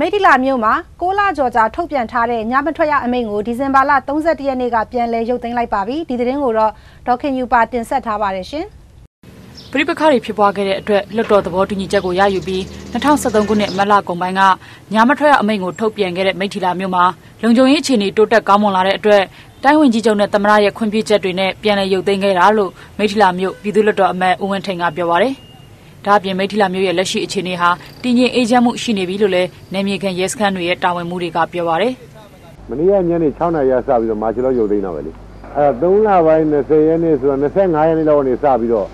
မိထီလာမြို့မှာ6လကျော်ကြာထုတ်ပြန်ထားတဲ့ညမထွက်ရအမိန့်ကိုဒီဇင်ဘာလ31ရက်နေ့ကပြန်လည်ရုပ်သိမ်းလိုက်ပါပြီဒီသတင်းကိုတော့ဒေါက်ခင်ယူပါတင်ဆက်ထားပါတယ်ရှင်ပြိပခါတွေဖြစ်ပွားခဲ့တဲ့အတွက်လွတ်တော်သဘောတူညီချက်ကိုရယူပြီး2023ခုနှစ်မတ်လကုန်ပိုင်းကညမထွက်ရအမိန့်ကိုထုတ်ပြန်ခဲ့တဲ့မိထီလာမြို့မှာလုံခြုံရေးအခြေအနေတိုးတက်ကောင်းမွန်လာတဲ့အတွက်တိုင်းဝင်ကြီးချုပ်နဲ့သမ္မတရဲ့ခွင့်ပြုချက်တွေနဲ့ပြန်လည်ရုပ်သိမ်းခဲ့တာလို့မိထီလာမြို့ပြည်သူ့လွတ်တော်အမတ်ဦးဝင်းထိန်ကပြောပါရယ် ဒါအပြင်မိထီလာမြို့ရဲ့လက်ရှိအခြေအနေဟာ တည်ငြိမ်အေးချမ်းမှုရှိနေပြီလို့လည်း နယ်မြေခံရဲစခန်းတွေရဲ့ တာဝန်မှုတွေက ပြောပါရယ် မနေ့ကညနေ6နာရီကစပြီးတော့ မာချီလောက်ရုပ်သိမ်းတော့ပဲလေ အဲ3လပိုင်း20ရက်နေ့ဆိုတော့25ရက်နေ့လောက်ကနေစပြီးတော့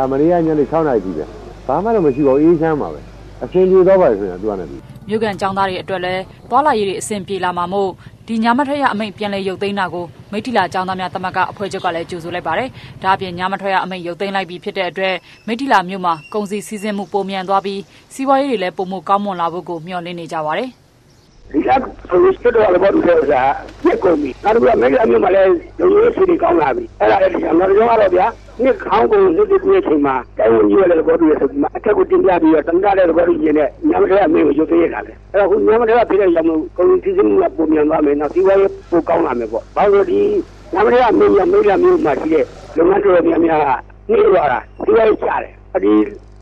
အမနေ့ကညနေ6နာရီကြီးပဲ ဘာမှတော့မရှိပါဘူး အေးချမ်းပါပဲ အဆင်ပြေတော့ပါဆိုရင်သူကလည်းဒီမြို့ကန်ចောင်းသားတွေအတွက်လည်း သွာလာရေးတွေ အဆင်ပြေလာမှာမို့ ဒီညမထွက်ရအမိန့် ပြန်လည်ရုပ်သိမ်းတာကို မိထီလာចောင်းသားများတမကအဖွဲ့ချုပ်ကလည်းကြိုဆိုလိုက်ပါတယ်။ဒါအပြင်ညမထွက်ရအမိန့်ရုပ်သိမ်းလိုက်ပြီးဖြစ်တဲ့အတွက်မိထီလာမြို့မှာကုန်စည်စီးဆင်းမှုပုံမြန်သွားပြီးစီးပွားရေးတွေလည်းပုံမကောင်းမွန်လာဖို့ကိုမျှော်လင့်နေကြပါတယ်။ ဒီကဆိုရစ်တော့လည်းဘာလို့လဲဆိုတာပြက်ကုန်ပြီနောက်တစ်ခုကမိဂလာမျိုးမှာလည်းလုံရေးစီတွေကောင်းလာပြီအဲ့ဒါလည်းဒီအမေရိကန်ကတော့ဗျာနှစ်ခေါင်းကုန်နှစ်တည်းပြည့်ချိန်မှာတိုင်းဝင်ကြီးလည်းဘောတူရဆိုပြီးမှအထက်ကိုတင်ပြပြီးတော့တန်တာလည်းဘောတူရင်းနဲ့ညမတဲ့အမေကိုရုပ်သိမ်းရတာလေအဲ့တော့ခုညမတဲ့ကပြည့်တဲ့ရောင်ကုန်စီစဉ်မှုကပုံမြန်သွားမယ်နောက်စီဝါရေးပိုကောင်းလာမယ်ပေါ့ဘာလို့ဒီညမတဲ့အမေရမိဂလာမျိုးမှာရှိတဲ့လုပ်ငန်းတွေများများကနေသွားတာစီဝါရေးချတယ်အဒီ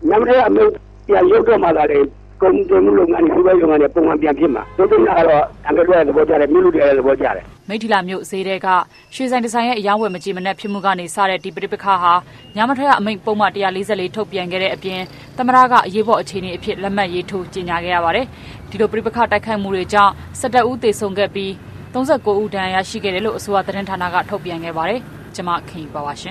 ညမတဲ့အမေပြန်ရုပ်တော့မှသာလေ ကုန်တယ်မှုလုပ်ငန်းတွေစီးပွားရေးလုပ်ငန်းတွေပုံမှန်ပြန်ဖြစ်မှာတို့တင်တာကတော့အန်ကယ်တို့ရဲ့သဘောကျတယ်မြို့လူတွေရဲ့သဘောကျတယ်မိထီလာမြို့ဈေးတဲကရွှေဆိုင်ဒီဇိုင်းရဲ့အယောင်းဝယ်မကြည်မနှက်ဖြစ်မှုကနေစတဲ့ဒီပဋိပက္ခဟာညမထွက်ရအမိန့်ပုံမှန်144ထုတ်ပြန်ခဲ့တဲ့အပြင်သမရကအရေးပေါ်အခြေအနေအဖြစ်လက်မှတ်ရေးထိုးကြေညာခဲ့ရပါတယ်။ဒီလိုပဋိပက္ခတိုက်ခိုက်မှုတွေကြောင့်17ဦးသေဆုံးခဲ့ပြီး39ဦးဒဏ်ရာရရှိခဲ့တယ်လို့အစိုးရသတင်းဌာနကထုတ်ပြန်ခဲ့ပါတယ်။ကျွန်မခင်ပါပါရှင်